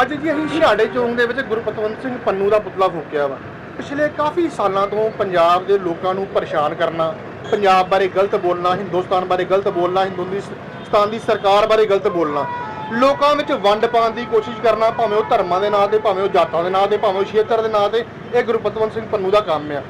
ਅੱਜ ਜੀ ਅਸੀਂ ਸਾਡੇ ਚੌਂਕ ਦੇ ਵਿੱਚ ਗੁਰਪਤਵੰਤ ਸਿੰਘ ਪੰਨੂ ਦਾ ਪੁਤਲਾ ਫੂਕਿਆ ਵਾ। ਪਿਛਲੇ ਕਾਫੀ ਸਾਲਾਂ ਤੋਂ ਪੰਜਾਬ ਦੇ ਲੋਕਾਂ ਨੂੰ ਪਰੇਸ਼ਾਨ ਕਰਨਾ, ਪੰਜਾਬ ਬਾਰੇ ਗਲਤ ਬੋਲਣਾ, ਹਿੰਦੁਸਤਾਨ ਬਾਰੇ ਗਲਤ ਬੋਲਣਾ, ਹਿੰਦੁਸਤਾਨ ਦੀ ਸਰਕਾਰ ਬਾਰੇ ਗਲਤ ਬੋਲਣਾ। ਲੋਕਾਂ ਵਿੱਚ ਵੰਡ ਪਾਉਣ ਦੀ ਕੋਸ਼ਿਸ਼ ਕਰਨਾ, ਭਾਵੇਂ ਉਹ ਧਰਮਾਂ ਦੇ ਨਾਂ ਤੇ, ਭਾਵੇਂ ਉਹ ਜਾਤਾਂ ਦੇ ਨਾਂ ਤੇ, ਭਾਵੇਂ ਉਹ ਖੇਤਰ ਦੇ ਨਾਂ ਤੇ, ਇਹ ਗੁਰਪਤਵੰਤ ਸਿੰਘ ਪੰਨੂ ਦਾ ਕੰਮ ਆ।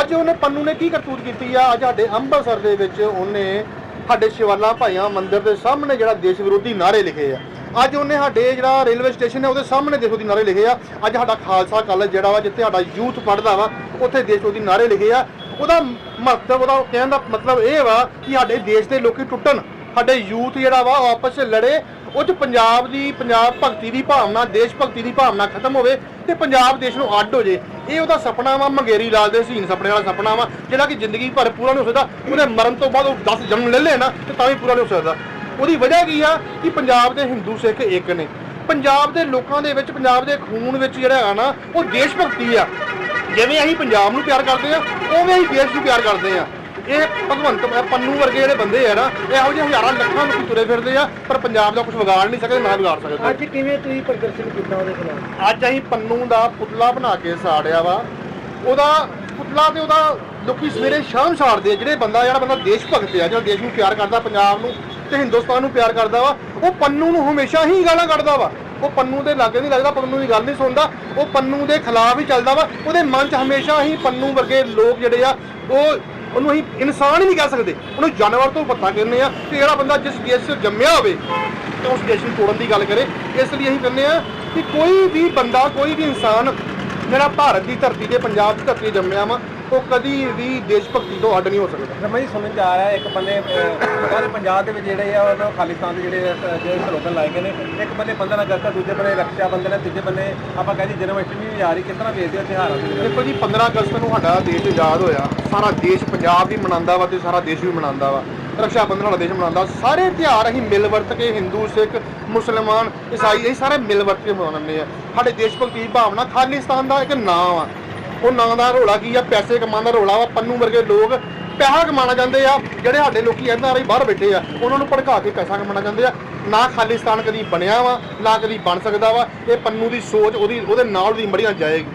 ਅੱਜ ਉਹਨੇ ਪੰਨੂ ਨੇ ਕੀ ਕਰਤੂਤ ਕੀਤੀ ਆ? ਅੱਜ ਸਾਡੇ ਅੰਮ੍ਰਿਤਸਰ ਦੇ ਵਿੱਚ ਉਹਨੇ ਸਾਡੇ ਸ਼ਿਵਾਲਾ ਭਾਈਆਂ ਮੰਦਿਰ ਦੇ ਸਾਹਮਣੇ ਜਿਹੜਾ ਦੇਸ਼ ਵਿਰੋਧੀ ਨਾਰੇ ਲਿਖੇ ਆ। ਅੱਜ ਉਹਨੇ ਸਾਡੇ ਜਿਹੜਾ ਰੇਲਵੇ ਸਟੇਸ਼ਨ ਹੈ, ਉਹਦੇ ਸਾਹਮਣੇ ਦੇਸ਼ ਵਿਰੋਧੀ ਨਾਰੇ ਲਿਖੇ ਆ। ਅੱਜ ਸਾਡਾ ਖਾਲਸਾ ਕਾਲਜ ਜਿਹੜਾ ਵਾ, ਜਿੱਥੇ ਸਾਡਾ ਯੂਥ ਪੜ੍ਹਦਾ ਵਾ, ਉੱਥੇ ਦੇਸ਼ ਵਿਰੋਧੀ ਨਾਰੇ ਲਿਖੇ ਆ। ਉਹਦਾ ਮਹੱਤਵ, ਉਹਦਾ ਕਹਿਣ ਦਾ ਮਤਲਬ ਇਹ ਵਾ ਕਿ ਸਾਡੇ ਦੇਸ਼ ਦੇ ਲੋਕੀ ਟੁੱਟਣ। ਸਾਡੇ ਯੂਥ ਜਿਹੜਾ ਵਾ, ਉਹ ਆਪਸ ਵਿੱਚ ਲੜੇ। ਉਹ ਚ ਪੰਜਾਬ ਦੀ, ਪੰਜਾਬ ਭਗਤੀ ਦੀ ਭਾਵਨਾ, ਦੇਸ਼ ਭਗਤੀ ਦੀ ਭਾਵਨਾ ਖਤਮ ਹੋਵੇ ਤੇ ਪੰਜਾਬ ਦੇਸ਼ ਨੂੰ ਅੱਡ ਹੋ ਜੇ। ਇਹ ਉਹਦਾ ਸੁਪਨਾ ਵਾ, ਮੰਗੇਰੀ ਲਾਲ ਦੇ ਹਸੀਨ ਸੁਪਨੇ ਵਾਲਾ ਸੁਪਨਾ ਵਾ, ਜਿਹੜਾ ਕਿ ਜ਼ਿੰਦਗੀ ਭਰ ਪੂਰਾ ਨਹੀਂ ਹੋ ਸਕਦਾ। ਉਹਦੇ ਮਰਨ ਤੋਂ ਬਾਅਦ ਉਹ 10 ਜਨਮ ਲੈ ਲੈਣਾ ਤੇ ਤਾਂ ਵੀ ਪੂਰਾ ਨਹੀਂ ਹੋ ਸਕਦਾ। ਉਹਦੀ ਵਜ੍ਹਾ ਕੀ ਆ ਕਿ ਪੰਜਾਬ ਦੇ ਹਿੰਦੂ ਸਿੱਖ ਇੱਕ ਨੇ। ਪੰਜਾਬ ਦੇ ਲੋਕਾਂ ਦੇ ਵਿੱਚ ਪੰਜਾਬ ਦੇ ਖੂਨ ਵਿੱਚ ਜਿਹੜਾ ਹੈਗਾ ਨਾ ਉਹ ਦੇਸ਼ ਭਗਤੀ ਆ। ਜਿਵੇਂ ਅਸੀਂ ਪੰਜਾਬ ਨੂੰ ਪਿਆਰ ਕਰਦੇ ਆ ਉਵੇਂ ਅਸੀਂ ਦੇਸ਼ ਨੂੰ ਪਿਆਰ ਕਰਦੇ ਆ। ਇਹ ਭਗਵੰਤ ਪੰਨੂ ਵਰਗੇ ਜਿਹੜੇ ਬੰਦੇ ਆ ਨਾ ਇਹੋ ਜਿਹੇ ਹਜ਼ਾਰਾਂ ਲੱਖਾਂ ਲੋਕੀ ਤੁਰੇ ਫਿਰਦੇ ਆ ਪਰ ਪੰਜਾਬ ਦਾ ਕੁਝ ਵਿਗਾੜ ਨਹੀਂ ਸਕਦੇ ਨਾ ਵਿਗਾੜ ਸਕਦੇ। ਅੱਜ ਕਿਵੇਂ ਤੁਸੀਂ ਪ੍ਰਦਰਸ਼ਨ ਕੀਤਾ ਉਹਦੇ ਖਿਲਾਫ? ਅੱਜ ਅਸੀਂ ਪੰਨੂ ਦਾ ਪੁਤਲਾ ਬਣਾ ਕੇ ਸਾੜਿਆ ਵਾ। ਉਹਦਾ ਪੁਤਲਾ ਤੇ ਉਹਦਾ ਲੋਕੀ ਸਵੇਰੇ ਸ਼ਾਮ ਸਾੜਦੇ ਆ ਜਿਹੜੇ ਬੰਦਾ ਜਿਹੜਾ ਬੰਦਾ ਦੇਸ਼ ਭਗਤ ਆ ਜਿਹੜਾ ਦੇਸ਼ ਨੂੰ ਪਿਆਰ ਕਰਦਾ ਪੰਜਾਬ ਨੂੰ ਤੇ ਹਿੰਦੁਸਤਾਨ ਨੂੰ ਪਿਆਰ ਕਰਦਾ ਵਾ, ਉਹ ਪੰਨੂ ਨੂੰ ਹਮੇਸ਼ਾ ਹੀ ਗਾਲਾਂ ਕੱਢਦਾ ਵਾ। ਉਹ ਪੰਨੂ ਦੇ ਲਾਗੇ ਨਹੀਂ ਲੱਗਦਾ, ਪੰਨੂ ਦੀ ਗੱਲ ਨਹੀਂ ਸੁਣਦਾ। ਉਹ ਪੰਨੂ ਦੇ ਖਿਲਾਫ ਹੀ ਚੱਲਦਾ ਵਾ, ਉਹਦੇ ਮਨ 'ਚ ਹਮੇਸ਼ਾ ਹੀ ਪੰਨੂ ਵਰਗੇ ਲੋਕ ਜਿਹੜੇ ਆ, ਉਹ ਉਹਨੂੰ ਅਸੀਂ ਇਨਸਾਨ ਹੀ ਨਹੀਂ ਕਹਿ ਸਕਦੇ। ਉਹਨੂੰ ਜਾਨਵਰ ਤੋਂ ਪੱਤਾ ਕਹਿੰਦੇ ਆ ਕਿ ਜਿਹੜਾ ਬੰਦਾ ਜਿਸ ਦੇਸ਼ 'ਚ ਜੰਮਿਆ ਹੋਵੇ ਤੇ ਉਸ ਦੇਸ਼ ਨੂੰ ਤੋੜਨ ਦੀ ਗੱਲ ਕਰੇ। ਇਸ ਲਈ ਅਸੀਂ ਕਹਿੰਦੇ ਆ ਕਿ ਕੋਈ ਵੀ ਬੰਦਾ, ਕੋਈ ਵੀ ਇਨਸਾਨ ਜਿਹੜਾ ਭਾਰਤ ਦੀ ਧਰਤੀ ਤੇ ਪੰਜਾਬ ਦੀ ਧਰਤੀ ਤੇ ਜੰਮਿਆ ਵਾ ਉਹ ਕਦੀ ਵੀ ਦੇਸ਼ ਭਗਤੀ ਤੋਂ ਅੱਡ ਨਹੀਂ ਹੋ ਸਕਦਾ। ਰਮਨ ਜੀ ਸੁਣਨ ਚ ਆ ਰਿਹਾ ਇੱਕ ਬੰਨੇ ਸਾਰੇ ਪੰਜਾਬ ਦੇ ਵਿੱਚ ਜਿਹੜੇ ਆ ਉਹ ਖਾਲਿਸਤਾਨ ਦੇ ਜਿਹੜੇ ਜਿਹੜੇ ਸਲੋਗਨ ਲਾਏ ਗਏ ਨੇ। ਇੱਕ ਬੰਨੇ ਬੰਦਨਾ ਕਰਤਾ ਦੂਜੇ ਬੰਨੇ ਬੰਧਨ ਹੈ ਤੀਜੇ ਬੰਨੇ ਆਪਾਂ ਕਹਿੰਦੇ ਜਨਮ ਅਸ਼ਟਮੀ ਵੀ ਆ ਰਹੀ ਕਿਸ ਤਰ੍ਹਾਂ ਵੇਖਦੇ ਹੋ ਤਿਉਹਾਰਾਂ ਦੇ ਵਿੱਚ? ਦੇਖੋ ਜੀ 15 ਅਗਸਤ ਨੂੰ ਸਾਡਾ ਦੇਸ਼ ਆਜ਼ਾਦ ਹੋਇਆ। ਸਾਰਾ ਦੇਸ਼ ਪੰਜਾਬ ਵੀ ਮਨਾਉਂਦਾ ਵਾ ਤੇ ਸਾਰਾ ਦੇਸ਼ ਵੀ ਮਨਾਉਂਦਾ ਵਾ। ਰਕਸ਼ਾ ਬੰਧਨ ਵਾਲਾ ਦੇਸ਼ ਮਨਾਉਂਦਾ। ਸਾਰੇ ਤਿਉਹਾਰ ਅਸੀਂ ਮਿਲ ਵਰਤ ਕੇ ਹਿੰਦੂ ਸਿੱਖ ਮੁਸਲਮਾਨ ਈਸਾਈ ਇਹ ਸਾਰੇ ਮਿਲ ਵਰਤ ਕੇ ਮਨਾਉਂਦੇ ਆ। ਸਾਡੇ ਦੇਸ਼ ਭਗਤੀ ਦੀ ਭਾਵਨਾ ਖਾਲਿਸਤਾਨ ਦਾ ਇੱਕ ਨਾਮ ਆ ਉਹ ਨਾਂ ਦਾ ਰੋਲਾ ਕੀ ਆ? ਪੈਸੇ ਕਮਾਉਣ ਦਾ ਰੋਲਾ ਵਾ, ਪੰਨੂ ਵਰਗੇ ਲੋਕ ਪੈਸਾ ਕਮਾਉਣਾ ਚਾਹੁੰਦੇ ਆ, ਜਿਹੜੇ ਸਾਡੇ ਲੋਕੀ ਐਨ ਆਰ ਬਾਹਰ ਬੈਠੇ ਆ, ਉਹਨਾਂ ਨੂੰ ਭੜਕਾ ਕੇ ਪੈਸਾ ਕਮਾਉਣਾ ਚਾਹੁੰਦੇ ਆ। ਨਾ ਖਾਲਿਸਤਾਨ ਕਦੀ ਬਣਿਆ ਵਾ, ਨਾ ਕਦੀ ਬਣ ਸਕਦਾ ਵਾ, ਇਹ ਪੰਨੂ ਦੀ ਸੋਚ, ਉਹਦੀ, ਉਹਦੇ ਨਾਲ ਦੀ ਮੜੀਆਂ ਜਾਏਗੀ।